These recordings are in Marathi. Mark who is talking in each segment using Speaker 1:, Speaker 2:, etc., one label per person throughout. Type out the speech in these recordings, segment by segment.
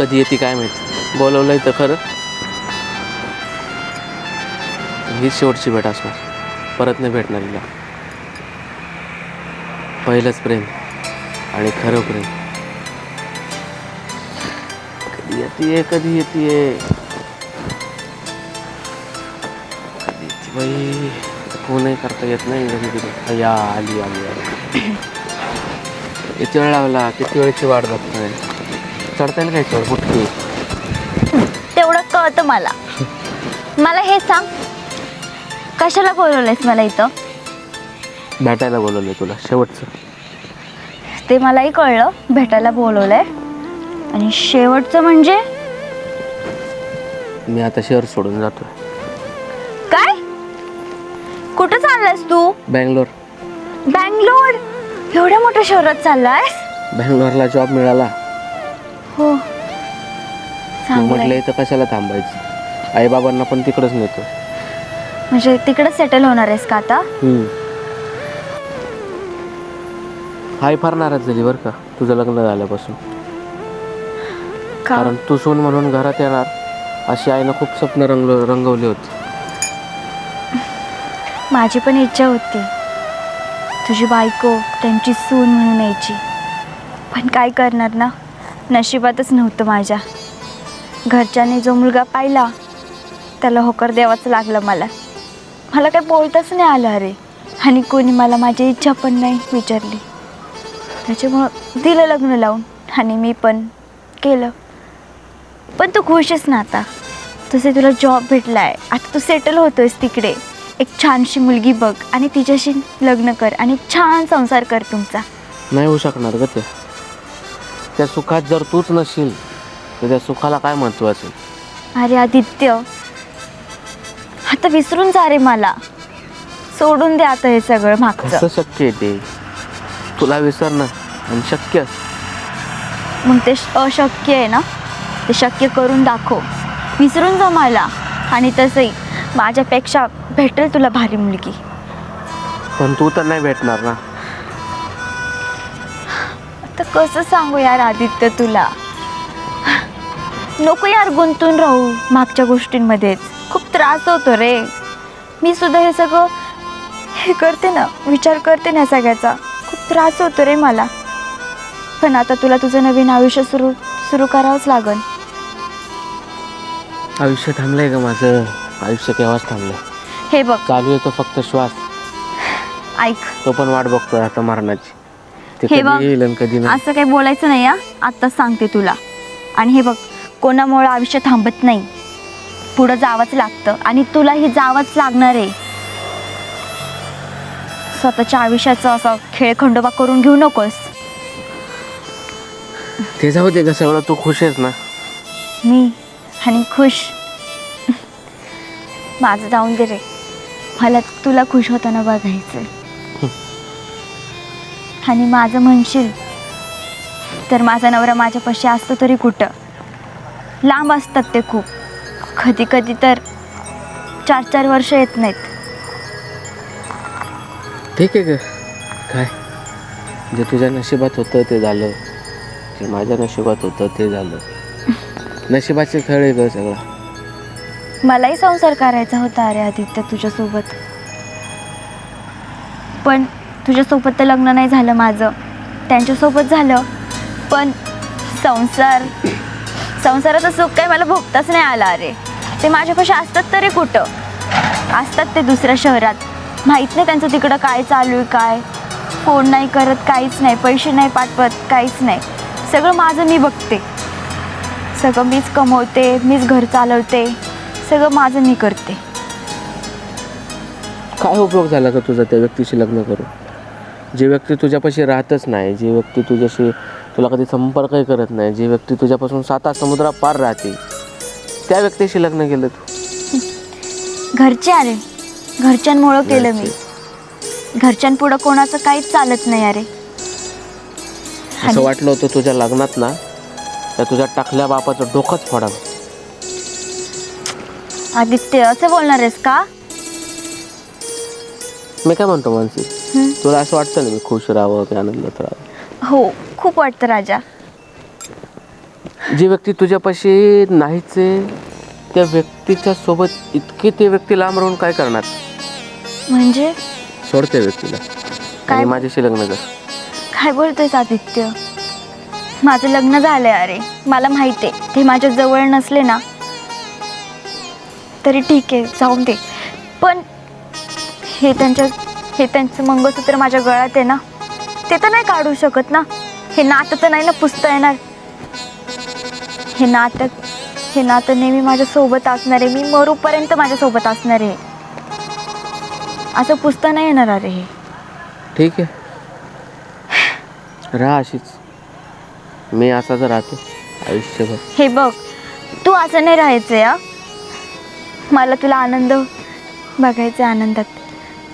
Speaker 1: कधी येते काय माहिती. आहे तर खरं. हीच शेवटची भेट असणार. परत नाही भेटणार तिला पहिलंच प्रेम आणि खरं प्रेम. कधी येते कधी येते. कधी येते बाई? फोनही करता येत नाही कधी कधी या आली आली आली. किती वेळ लावला? किती वेळची वाट बघतोय? चढता येईल काय कुठली
Speaker 2: तेवढं कळतं मला. मला हे सांग. कशाला बोलवलंयस मला इथं?
Speaker 1: भेटायला बोलवलंय तुला शेवटचं.
Speaker 2: ते मलाही कळलं. भेटायला बोलवलंय. आणि शेवटचं म्हणजे?
Speaker 1: मी आता शहर सोडून जातोय.
Speaker 2: काय? कुठं चाललायस तू?
Speaker 1: बँगलोर.
Speaker 2: बँगलोर? एवढ्या मोठ्या शहरात चाललायस?
Speaker 1: बँगलोरला जॉब मिळाला.
Speaker 2: हो.
Speaker 1: म्हटलं इथं कशाला थांबायचं? आईबाबांना पण तिकडंच नेतो.
Speaker 2: म्हणजे तिकडे सेटल होणार आहेस का आता?
Speaker 1: आई फार नाराज झाली बरं का तुझं लग्न झाल्यापासून.
Speaker 2: का?
Speaker 1: कारण तू सून म्हणून घरात येणार अशी आईनं खूप स्वप्न रंगलो रंगवली होती.
Speaker 2: माझी पण इच्छा होती. तुझी बायको त्यांची सून म्हणून यायची. पण काय करणार ना? नशिबातच नव्हतं माझ्या. घरच्यांनी जो मुलगा पाहिला त्याला होकर द्यावाचं लागलं मला. मला काय बोलताच नाही आलं अरे. आणि कोणी मला माझी इच्छा पण नाही विचारली. त्याच्यामुळं दिलं लग्न लावून आणि मी पण केलं. पण तू खुशच ना आता. तसे तुला जॉब भेटला आहे आता तू सेटल होतोयस तिकडे. एक छानशी मुलगी बघ आणि तिच्याशी लग्न कर आणि छान संसार कर तुमचा.
Speaker 1: नाही होऊ शकणार ग ते. त्या सुखात जर तूच नसशील तर त्या सुखाला काय महत्त्व असेल?
Speaker 2: अरे आदित्य आता विसरून जा रे मला. सोडून दे आता हे सगळं मागचं.
Speaker 1: कसं शक्य आहे ते? तुला विसरणं आणि शक्य?
Speaker 2: मग ते श- अशक्य आहे ना? ते शक्य करून दाखव. विसरून जा मला. आणि तसंही माझ्यापेक्षा भेटेल तुला भारी मुलगी.
Speaker 1: पण तू तर नाही भेटणार ना.
Speaker 2: आता कसं सांगू यार आदित्य तुला? नको यार गुंतून राहू मागच्या गोष्टींमध्येच. खूप त्रास होतो रे. मी सुद्धा हे सगळं हे करते ना विचार करते ना सगळ्याचा. खूप त्रास होतो रे मला. पण आता तुला तुझं नवीन आयुष्य सुरू सुरू करावंच लागल.
Speaker 1: आयुष्य थांबलंय का माझं. आयुष्य केव्हाच थांबलंय?
Speaker 2: हे बघ.
Speaker 1: चालू येतो फक्त श्वास.
Speaker 2: ऐक.
Speaker 1: तो पण वाट बघतोय आता मरणाची. ते
Speaker 2: हे
Speaker 1: कधी
Speaker 2: बघ.
Speaker 1: येईल आणि कधी नाही.
Speaker 2: असं काही बोलायचं नाही या आत्ताच सांगते तुला. आणि हे बग कोणामुळं आयुष्य थांबत नाही. पुढं जावंच लागतं आणि तुलाही जावंच लागणार आहे. स्वतःच्या आयुष्याचं असं खेळखंडोबा करून घेऊ नकोस.
Speaker 1: ते जाऊ दे एवढं तू खुश आहेस ना?
Speaker 2: मी आणि खुश. माझं जाऊन दे रे. मला तुला खुश होताना बघायचं आणि माझं म्हणशील. तर माझा नवरा माझ्यापाशी असतो तरी कुठं? लांब असतात ते खूप. कधी कधी तर चार चार वर्ष येत नाहीत.
Speaker 1: ठीक आहे ग. काय? जे तुझ्या नशिबात होतं ते झालं. जे माझ्या नशिबात होतं ते झालं. नशिबाचे खेळ आहे ग सगळं.
Speaker 2: मलाही संसार करायचा होता अरे आदित्य तुझ्यासोबत. पण तुझ्यासोबत तर लग्न नाही झालं माझं. त्यांच्यासोबत झालं. पण संसार संसाराचं सुख काही मला भोगताच नाही आला अरे. ते माझ्यापाशी असतात तरी कुठं? असतात ते दुसऱ्या शहरात. माहीत नाही त्यांचं तिकडं काय चालू आहे काय. फोन नाही करत काहीच नाही. पैसे नाही पाठवत काहीच नाही. सगळं माझं मी बघते. सगळं मीच कमवते मीच घर चालवते. सगळं माझं मी करते.
Speaker 1: काय उपयोग झाला का तुझा त्या व्यक्तीशी लग्न करून? जी व्यक्ती तुझ्यापाशी राहतच नाही जी व्यक्ती तुझ्याशी तुला कधी संपर्कही करत नाही जी व्यक्ती तुझ्यापासून साता समुद्रा पार राहते त्या व्यक्तीशी लग्न केलं तू.
Speaker 2: घरचे अरे घरच्यांमुळं केलं मी. घरच्यांपुढं कोणाचं काहीच चालत नाही अरे.
Speaker 1: असं वाटलं होतं तुझ्या लग्नात ना त्या तुझ्या टाकल्या बापाचं डोकंच फोडावं.
Speaker 2: आदित्य असं बोलणार आहेस का?
Speaker 1: मी काय म्हणतो मानसी? तुला असं वाटतं ना मी खुश राहावं मी आनंदात राहावं?
Speaker 2: हो खूप वाटतं राजा.
Speaker 1: जी व्यक्ती तुझ्यापाशी नाहीच आहे त्या व्यक्तीच्या सोबत इतके ते व्यक्ती लांब राहून काय करणार?
Speaker 2: म्हणजे?
Speaker 1: सोड त्या व्यक्तीला.
Speaker 2: काय?
Speaker 1: माझ्याशी लग्न कर.
Speaker 2: काय बोलतोयस आदित्य? माझं लग्न झालंय अरे. मला माहिती आहे ते माझ्या जवळ नसले ना. तरी ठीक आहे जाऊन दे. पण हे त्यांच्या हे त्यांचं मंगळसूत्र माझ्या गळ्यात आहे ना ते तर नाही काढू शकत ना. हे नातं तर नाही ना पुसता येणार. हे नातं हे नातं नेहमी माझ्यासोबत असणार आहे. मी मरूपर्यंत माझ्यासोबत असणार आहे. असं पुसता नाही येणार अरे हे.
Speaker 1: ठीक आहे. राहा अशीच. मी असाच राहतो आयुष्यभर.
Speaker 2: हे बघ तू असं नाही राहायचं या. मला तुला आनंद बघायचा आनंदात.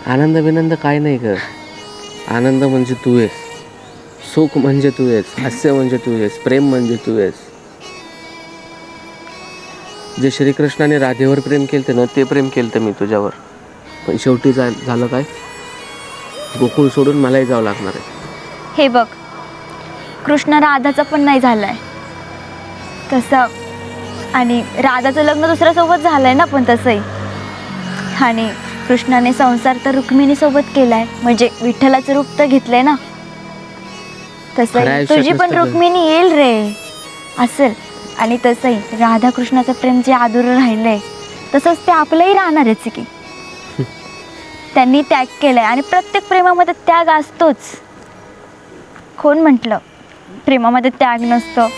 Speaker 1: आनंद विनंद काय नाही कर आनंद म्हणजे तू आहेस. सुख म्हणजे तू आहेस. हास्य म्हणजे तू आहेस. प्रेम म्हणजे तू आहेस. जे श्रीकृष्णाने राधेवर प्रेम केलं ना ते प्रेम केलं मी तुझ्यावर. पण शेवटी जा झालं काय? गोकुळ सोडून मलाही जावं लागणार आहे.
Speaker 2: हे बघ कृष्ण राधाचं पण नाही झालंय. तसं आणि राधाचं लग्न दुसऱ्यासोबत झालं आहे ना पण तसंही. आणि कृष्णाने संसार तर रुक्मिणीसोबत केलाय. म्हणजे विठ्ठलाचं रूप तर घेतलंय ना? तसंही
Speaker 1: आयुष्यात
Speaker 2: तुझी पण
Speaker 1: नसतं.
Speaker 2: रुक्मिणी येईल रे. असेल. आणि तसंही राधा कृष्णाचं प्रेम जे अधुरं राहिलंय तसंच ते आपलंही राहणारच आहे की त्यांनी त्याग केलाय आणि प्रत्येक प्रेमामध्ये त्याग असतोच. कोण म्हटलं? प्रेमामध्ये त्याग नसतं.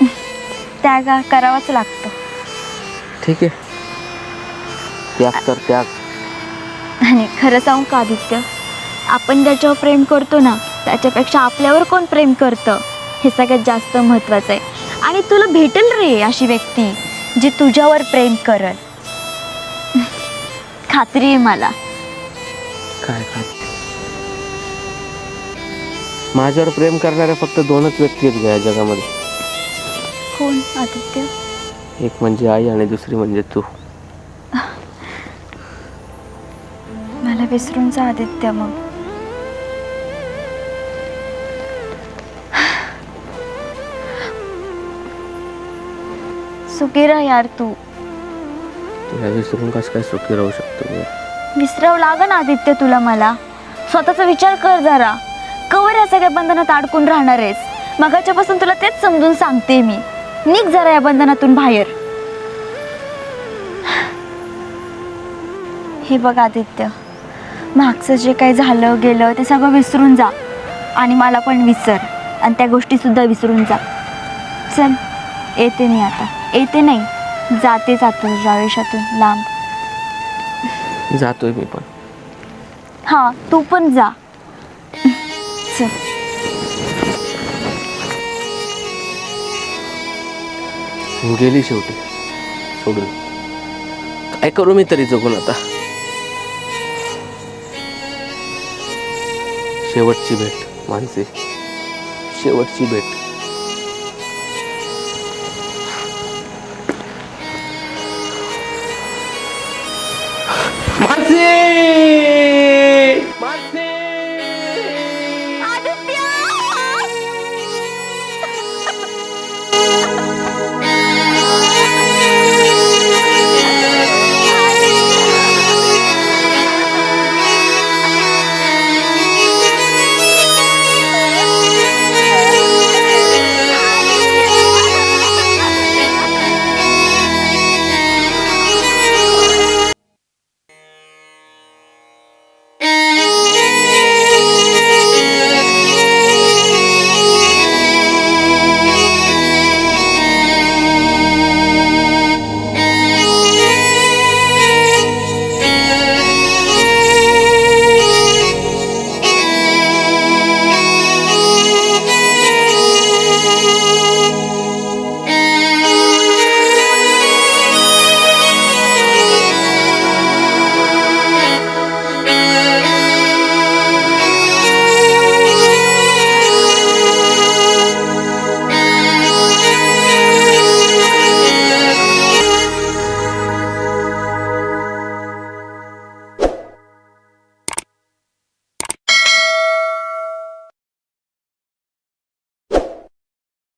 Speaker 2: त्याग हा करावाच लागतो.
Speaker 1: ठीक आहे. त्याग तर त्याग.
Speaker 2: आणि खरं सांगू का आदित्य? आपण ज्याच्यावर प्रेम करतो ना त्याच्यापेक्षा आपल्यावर कोण प्रेम करतं? हे सगळ्यात जास्त महत्त्वाचं आहे. आणि तुला भेटेल रे अशी व्यक्ती जी तुझ्यावर प्रेम करल. खात्री आहे मला.
Speaker 1: काय माझ्यावर प्रेम करणाऱ्या फक्त दोनच व्यक्ती आहेत या जगामध्ये.
Speaker 2: कोण आदित्य?
Speaker 1: एक म्हणजे आई आणि दुसरी म्हणजे तू.
Speaker 2: विसरून जा आदित्य मग. सुखी राह यार तू.
Speaker 1: तुला विसरून कसं काय सुखी राहू शकतो मी
Speaker 2: विसरावं लागन आदित्य तुला मला. स्वतःचा विचार कर जरा. कवर या सगळ्या बंधनात अडकून राहणार आहेस. मगाच्यापासून तुला तेच समजून सांगते मी. निघ जरा या बंधनातून बाहेर. हे बघ आदित्य. मागचं जे काही झालं गेलं ते सगळं विसरून जा. आणि मला पण विसर. आणि त्या गोष्टीसुद्धा विसरून जा. चल येते मी आता. येते नाही. जाते जातो. आयुष्यातून लांब.
Speaker 1: जातोय मी पण.
Speaker 2: हां तू पण जा. चल.
Speaker 1: गेली शेवटी. सोडून. काय करू मी तरी जगून आता? शेवटची भेट माणसे शेवटची भेट.